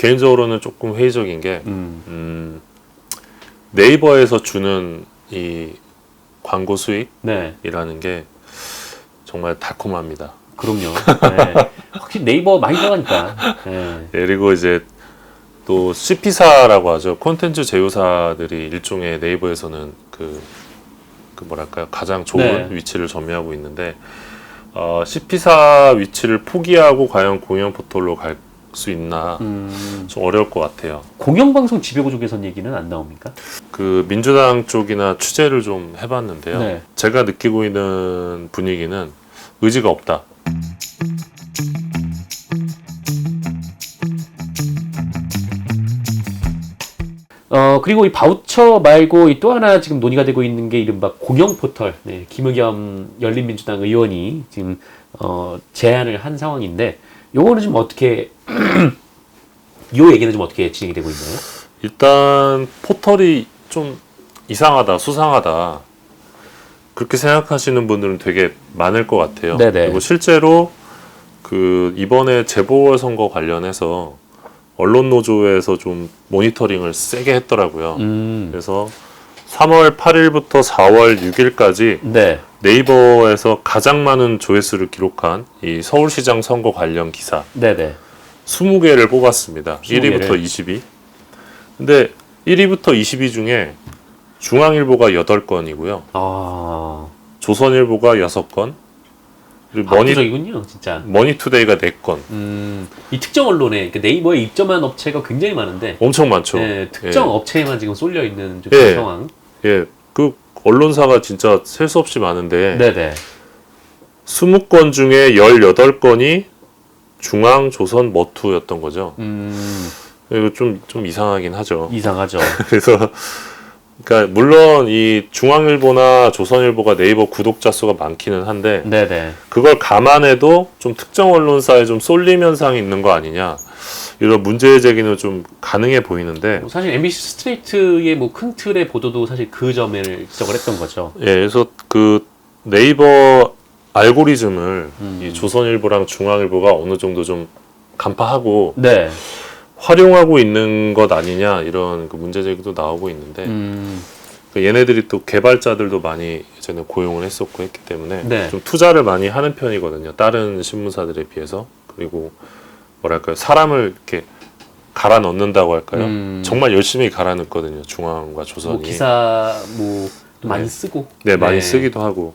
개인적으로는 조금 회의적인 게 음. 음, 네이버에서 주는 이 광고 수익이라는 네. 게 정말 달콤합니다. 그럼요. 네. 확실히 네이버 많이 들어가니까. 네. 예, 그리고 이제 또 CP사라고 하죠. 콘텐츠 제휴사들이 일종의 네이버에서는 그, 그 뭐랄까요 가장 좋은 네. 위치를 점유하고 있는데 어, CP사 위치를 포기하고 과연 공영 포털로 갈 수 있나 음, 좀 어려울 것 같아요. 공영방송 지배구조 개선 얘기는 안 나옵니까? 그 민주당 쪽이나 취재를 좀 해봤는데요. 네. 제가 느끼고 있는 분위기는 의지가 없다. 어 그리고 이 바우처 말고 이 또 하나 지금 논의가 되고 있는 게 이른바 공영 포털 네, 김의겸 열린민주당 의원이 지금 어, 제안을 한 상황인데 요거는 좀 어떻게 요 얘기는 좀 어떻게 진행이 되고 있나요? 일단 포털이 좀 이상하다, 수상하다. 그렇게 생각하시는 분들은 되게 많을 것 같아요. 네네. 그리고 실제로 그 이번에 재보궐 선거 관련해서 언론 노조에서 좀 모니터링을 세게 했더라고요. 음, 그래서 3월 8일부터 4월 6일까지 네, 네이버에서 가장 많은 조회수를 기록한 이 서울시장 선거 관련 기사 네, 네. 20개를 뽑았습니다. 20 개를. 1위부터 20위. 근데 1위부터 20위 중에 중앙일보가 8건이고요. 아, 조선일보가 6건. 그리고 머니, 압도적이군요, 진짜. 머니투데이가 4건. 음, 이 특정 언론에 그러니까 네이버에 입점한 업체가 굉장히 많은데 엄청 많죠. 네, 특정 업체에만 지금 쏠려 있는 좀 예. 그런 상황. 예. 그 언론사가 진짜 셀 수 없이 많은데 네, 네. 20건 중에 18건이 중앙, 조선, 머투였던 거죠. 음, 이거 좀, 좀 이상하긴 하죠. 이상하죠. 그래서 그러니까 물론 이 중앙일보나 조선일보가 네이버 구독자 수가 많기는 한데 네, 네. 그걸 감안해도 좀 특정 언론사에 좀 쏠림 현상이 있는 거 아니냐 이런 문제 제기는 좀 가능해 보이는데 뭐 사실 MBC 스트레이트의 뭐 큰 틀의 보도도 사실 그 점을 지적을 했던 거죠. 예 그래서 그 네이버 알고리즘을 음. 이 조선일보랑 중앙일보가 어느 정도 좀 간파하고 네. 활용하고 있는 것 아니냐 이런 그 문제 제기도 나오고 있는데 음, 그 얘네들이 또 개발자들도 많이 예전에 고용을 했었고 했기 때문에 네. 좀 투자를 많이 하는 편이거든요. 다른 신문사들에 비해서 그리고 뭐랄까요 사람을 이렇게 갈아 넣는다고 할까요? 음. 정말 열심히 갈아 넣거든요. 중앙과 조선이 뭐 기사 뭐 많이 네. 쓰고. 네 많이 쓰기도 하고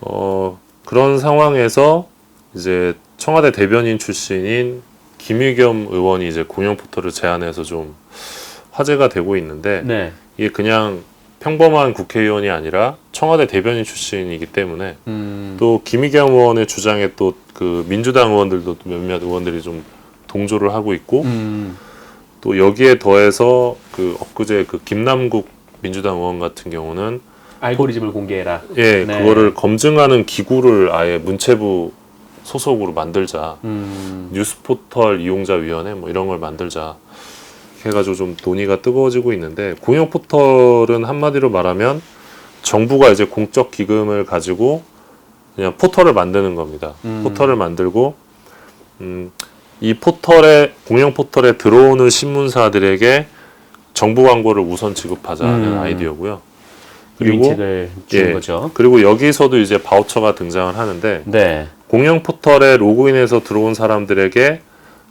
어 그런 상황에서 이제 청와대 대변인 출신인 김의겸 의원이 이제 공영 포털을 제안해서 좀 화제가 되고 있는데 네. 이게 그냥 평범한 국회의원이 아니라 청와대 대변인 출신이기 때문에 음, 또 김의겸 의원의 주장에 또 그 민주당 의원들도 몇몇 의원들이 좀 동조를 하고 있고 음, 또 여기에 더해서 그 엊그제 그 김남국 민주당 의원 같은 경우는 알고리즘을 공개해라. 예 네. 그거를 검증하는 기구를 아예 문체부 소속으로 만들자. 음, 뉴스포털 이용자 위원회 뭐 이런 걸 만들자 해가지고 좀 논의가 뜨거워지고 있는데 공영 포털은 한마디로 말하면 정부가 이제 공적 기금을 가지고 그냥 포털을 만드는 겁니다. 음. 포털을 만들고 음, 이 포털에 공영 포털에 들어오는 신문사들에게 정부 광고를 우선 지급하자는 음. 아이디어고요. 그리고 예. 거죠. 그리고 여기서도 이제 바우처가 등장을 하는데 네. 공영 포털에 로그인해서 들어온 사람들에게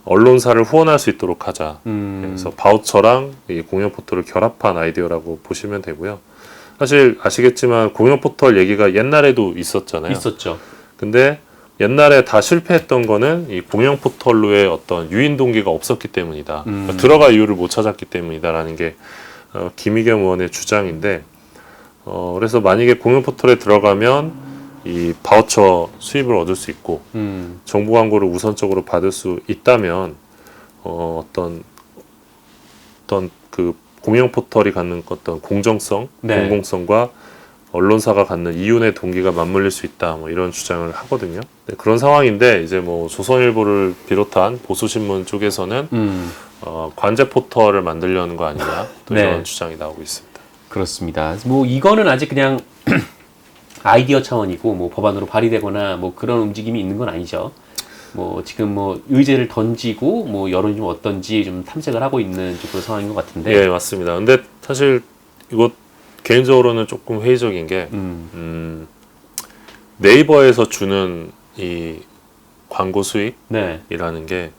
언론사를 후원할 수 있도록 하자. 음, 그래서 바우처랑 이 공영 포털을 결합한 아이디어라고 보시면 되고요. 사실 아시겠지만 공영 포털 얘기가 옛날에도 있었잖아요. 있었죠. 근데 옛날에 다 실패했던 거는 이 공영 포털로의 어떤 유인 동기가 없었기 때문이다. 음. 그러니까 들어갈 이유를 못 찾았기 때문이다라는 게 어, 김의겸 의원의 주장인데 어, 그래서 만약에 공영 포털에 들어가면 이 바우처 수입을 얻을 수 있고 음, 정부 광고를 우선적으로 받을 수 있다면 어, 어떤 어떤 그 공영 포털이 갖는 어떤 공정성, 네. 공공성과 언론사가 갖는 이윤의 동기가 맞물릴 수 있다. 뭐 이런 주장을 하거든요. 네, 그런 상황인데 이제 뭐 조선일보를 비롯한 보수 신문 쪽에서는 음, 어, 관제 포털을 만들려는 거 아니냐 또 네. 이런 주장이 나오고 있습니다. 그렇습니다. 뭐 이거는 아직 그냥 아이디어 차원이고 뭐 법안으로 발의되거나 뭐 그런 움직임이 있는 건 아니죠. 뭐 지금 뭐 의제를 던지고 뭐 여론이 좀 어떤지 좀 탐색을 하고 있는 좀 그런 상황인 것 같은데. 예, 맞습니다. 근데 사실 이거 개인적으로는 조금 회의적인 게 음, 음, 네이버에서 주는 이 광고 수익이라는 네, 게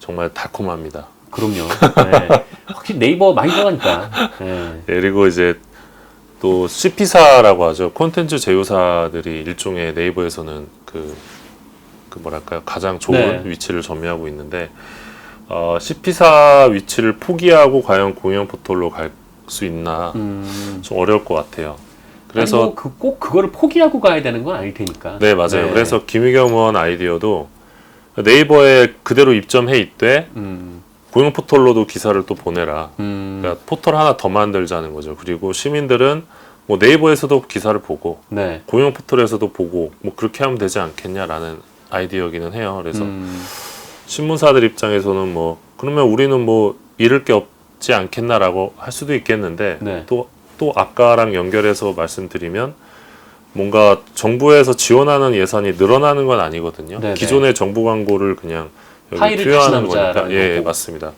정말 달콤합니다. 그럼요. 네. 확실히 네이버 많이 들어가니까. 네. 예, 그리고 이제 또 CP사라고 하죠. 콘텐츠 제휴사들이 일종의 네이버에서는 그, 그 뭐랄까요 가장 좋은 네. 위치를 점유하고 있는데 어, CP사 위치를 포기하고 과연 공영 포털로 갈 수 있나 음. 좀 어려울 것 같아요. 그래서 아니, 뭐 그, 꼭 그거를 포기하고 가야 되는 건 아닐 테니까. 네 맞아요. 네. 그래서 김의겸 의원 아이디어도 네이버에 그대로 입점해 있되 음, 공영 포털로도 기사를 또 보내라. 음, 그러니까 포털 하나 더 만들자는 거죠. 그리고 시민들은 뭐 네이버에서도 기사를 보고 네. 공영 포털에서도 보고 뭐 그렇게 하면 되지 않겠냐라는 아이디어기는 해요. 그래서 음, 신문사들 입장에서는 뭐 그러면 우리는 뭐 잃을 게 없지 않겠나라고 할 수도 있겠는데 네. 또 또 아까랑 연결해서 말씀드리면 뭔가 정부에서 지원하는 예산이 늘어나는 건 아니거든요. 네네. 기존의 정부 광고를 그냥 여기 투여하는 거니까 예 거고. 맞습니다.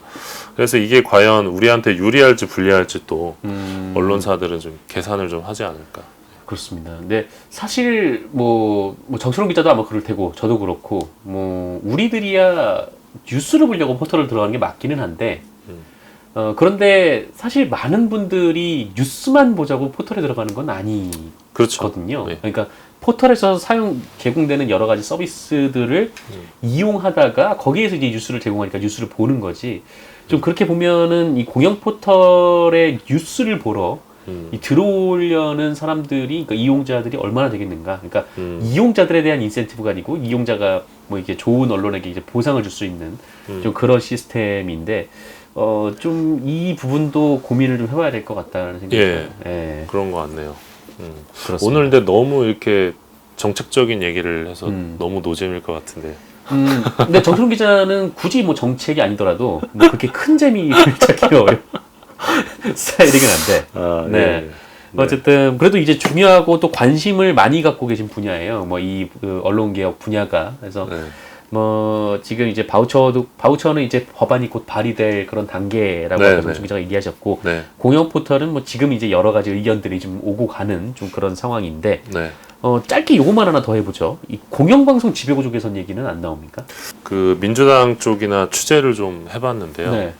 그래서 이게 과연 우리한테 유리할지 불리할지 또 음, 언론사들은 좀 계산을 좀 하지 않을까. 그렇습니다. 근데 사실 뭐, 뭐 정철웅 기자도 아마 그럴 테고 저도 그렇고 뭐 우리들이야 뉴스를 보려고 포털을 들어가는 게 맞기는 한데 음. 어, 그런데 사실 많은 분들이 뉴스만 보자고 포털에 들어가는 건 아니거든요. 그렇죠. 네. 그러니까 포털에서 사용 제공되는 여러 가지 서비스들을 음. 이용하다가 거기에서 이제 뉴스를 제공하니까 뉴스를 보는 거지. 좀 그렇게 보면은 이 공영 포털의 뉴스를 보러 음, 이 들어오려는 사람들이 그러니까 이용자들이 얼마나 되겠는가? 그러니까 음, 이용자들에 대한 인센티브가 아니고 이용자가 뭐 이게 좋은 언론에게 이제 보상을 줄 수 있는 음. 좀 그런 시스템인데 어 좀 이 부분도 고민을 좀 해봐야 될 것 같다는 생각이 예. 예. 그런 것 같네요. 음. 오늘 근데 너무 이렇게 정책적인 얘기를 해서 음. 너무 노잼일 것 같은데. 음, 근데 정수롱 기자는 굳이 뭐 정책이 아니더라도 뭐 그렇게 큰 재미를 찾기 어려운 스타일이긴 한데 아, 네. 어쨌든 그래도 이제 중요하고 또 관심을 많이 갖고 계신 분야예요. 뭐이 언론 개혁 분야가 그래서 네. 뭐 지금 이제 바우처도 바우처는 이제 법안이 곧 발의될 그런 단계라고 네, 아까 네. 기자가 얘기하셨고 네. 공영 포털은 뭐 지금 이제 여러 가지 의견들이 좀 오고 가는 좀 그런 상황인데 네. 어 짧게 요것만 하나 더 해보죠. 이 공영방송 지배구조 개선 얘기는 안 나옵니까? 그 민주당 쪽이나 취재를 좀 해봤는데요. 네.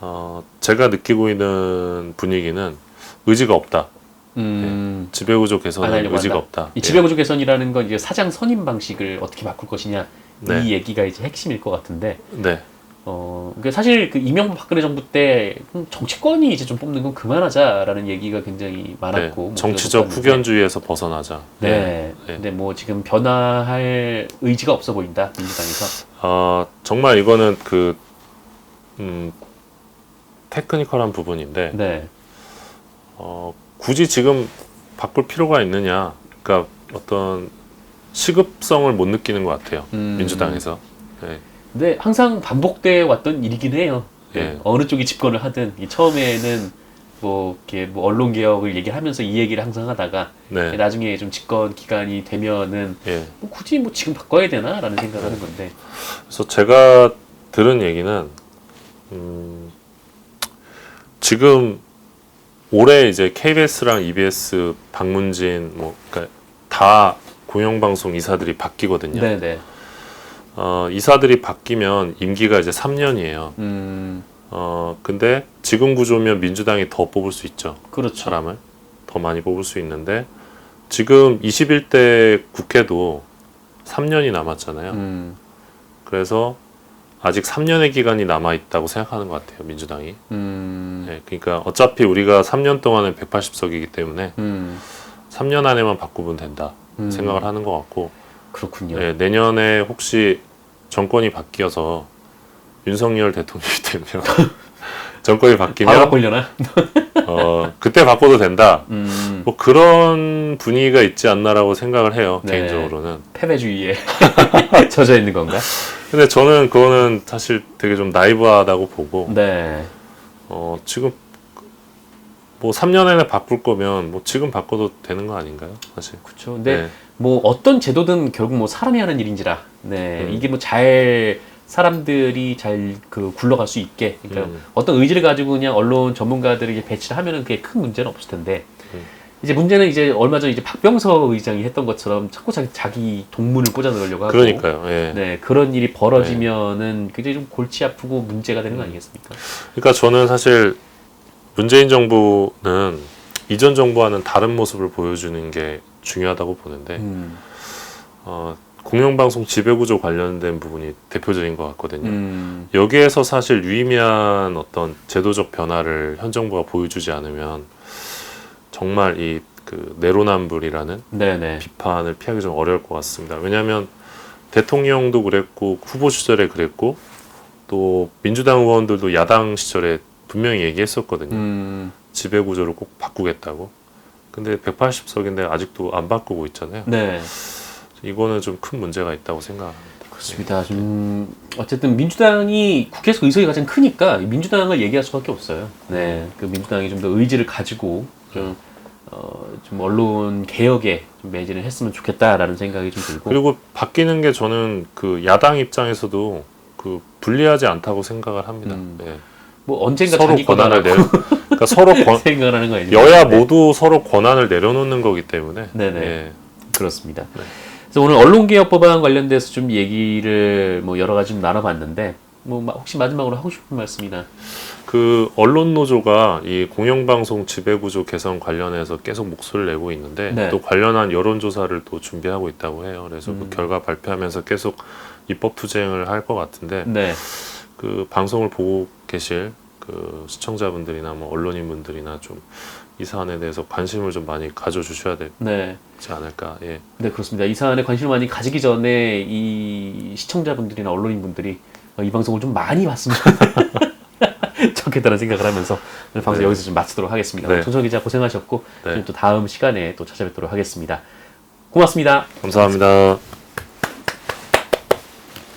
어, 제가 느끼고 있는 분위기는 의지가 없다. 음. 지배구조 안 개선에 하려고 의지가 한다. 없다. 이 지배구조 개선이라는 건 이제 사장 선임 방식을 어떻게 바꿀 것이냐 네. 이 얘기가 이제 핵심일 것 같은데 예. 네. 어 그러니까 사실 그 이명박 박근혜 정부 때 음, 정치권이 이제 좀 뽑는 건 그만하자라는 얘기가 굉장히 네. 많았고 뭐 정치적 후견주의에서 벗어나자. 네. 네. 근데 뭐 지금 변화할 의지가 없어 보인다 민주당에서. 어, 정말 이거는 그 음, 테크니컬한 부분인데 네. 어, 굳이 지금 바꿀 필요가 있느냐? 그러니까 어떤 시급성을 못 느끼는 것 같아요. 음. 민주당에서. 네. 근데 항상 반복돼 왔던 일이긴 해요. 예. 어느 쪽이 집권을 하든 이 처음에는 뭐 이렇게 뭐 언론 개혁을 얘기하면서 이 얘기를 항상 하다가 네. 나중에 좀 집권 기간이 되면은 예. 뭐 굳이 뭐 지금 바꿔야 되나라는 생각을 하는 건데. 그래서 제가 들은 얘기는 음, 지금 올해 이제 KBS랑 EBS 방문진 뭐 그러니까 다 공영방송 이사들이 바뀌거든요. 네네. 어, 이사들이 바뀌면 임기가 이제 3년이에요. 음 어, 근데 지금 구조면 민주당이 더 뽑을 수 있죠. 그렇죠. 사람을 더 많이 뽑을 수 있는데 지금 21대 국회도 3년이 남았잖아요. 음, 그래서 아직 3년의 기간이 남아 있다고 생각하는 것 같아요 민주당이. 음, 네, 그러니까 어차피 우리가 3년 동안은 180석이기 때문에 음, 3년 안에만 바꾸면 된다 음. 생각을 하는 것 같고 그렇군요. 네, 내년에 혹시 정권이 바뀌어서 윤석열 대통령이 되면 정권이 바로 바뀌면 바꾸려나? 어, 그때 바꿔도 된다. 음, 뭐 그런 분위기가 있지 않나라고 생각을 해요 네. 개인적으로는. 패배주의에 젖어 있는 건가? 근데 저는 그거는 사실 되게 좀 나이브하다고 보고 네. 어, 지금 뭐 3년 안에 바꿀 거면 뭐 지금 바꿔도 되는 거 아닌가요? 사실. 그렇죠. 근데 네. 뭐 어떤 제도든 결국 뭐 사람이 하는 일인지라. 네. 음. 이게 뭐 잘 사람들이 잘 그 굴러갈 수 있게 그러니까 음. 어떤 의지를 가지고 그냥 언론 전문가들에게 배치를 하면은 그게 큰 문제는 없을 텐데 음. 이제 문제는 이제 얼마 전 이제 박병석 의장이 했던 것처럼 자꾸 자기, 자기 동문을 꽂아 넣으려고 하고 그러니까요. 예. 네 그런 일이 벌어지면은 굉장히 좀 골치 아프고 문제가 되는 거 아니겠습니까? 그러니까 저는 사실 문재인 정부는 이전 정부와는 다른 모습을 보여주는 게 중요하다고 보는데 음, 어, 공영방송 지배구조 관련된 부분이 대표적인 것 같거든요. 음, 여기에서 사실 유의미한 어떤 제도적 변화를 현 정부가 보여주지 않으면 정말 이 그 내로남불이라는 네네. 비판을 피하기 좀 어려울 것 같습니다. 왜냐하면 대통령도 그랬고 후보 시절에 그랬고 또 민주당 의원들도 야당 시절에 분명히 얘기했었거든요. 음, 지배 구조를 꼭 바꾸겠다고. 근데 180석인데 아직도 안 바꾸고 있잖아요. 네. 이거는 좀 큰 문제가 있다고 생각합니다. 그렇습니다. 좀 어쨌든 민주당이 국회에서 의석이 가장 크니까 민주당을 얘기할 수밖에 없어요. 네, 그 민주당이 좀 더 의지를 가지고 좀, 어, 좀 언론 개혁에 좀 매진을 했으면 좋겠다라는 생각이 좀 들고. 그리고 바뀌는 게 저는 그 야당 입장에서도 그 불리하지 않다고 생각을 합니다. 음. 예. 뭐 언젠가 서로 자기 권한을 내려, 그러니까 서로 권, 생각을 하는 거 아니에요? 여야 네, 모두 서로 권한을 내려놓는 거기 때문에. 네네. 예. 그렇습니다. 네. 그래서 오늘 언론개혁 법안 관련돼서 좀 얘기를 뭐 여러 가지 좀 나눠봤는데 뭐 마- 혹시 마지막으로 하고 싶은 말씀이나 그 언론 노조가 이 공영방송 지배구조 개선 관련해서 계속 목소리를 내고 있는데 네. 또 관련한 여론조사를 또 준비하고 있다고 해요. 그래서 음. 그 결과 발표하면서 계속 입법 투쟁을 할 것 같은데 네, 그 방송을 보고 계실 그 시청자분들이나 뭐 언론인분들이나 좀 이 사안에 대해서 관심을 좀 많이 가져주셔야 되지 네. 않을까. 예. 네 그렇습니다. 이 사안에 관심을 많이 가지기 전에 이 시청자분들이나 언론인분들이 어, 이 방송을 좀 많이 봤으면 좋겠다는 생각을 하면서 오늘 방송 네. 여기서 좀 마치도록 하겠습니다. 네. 손성 기자 고생하셨고 네. 또 다음 시간에 또 찾아뵙도록 하겠습니다. 고맙습니다. 감사합니다.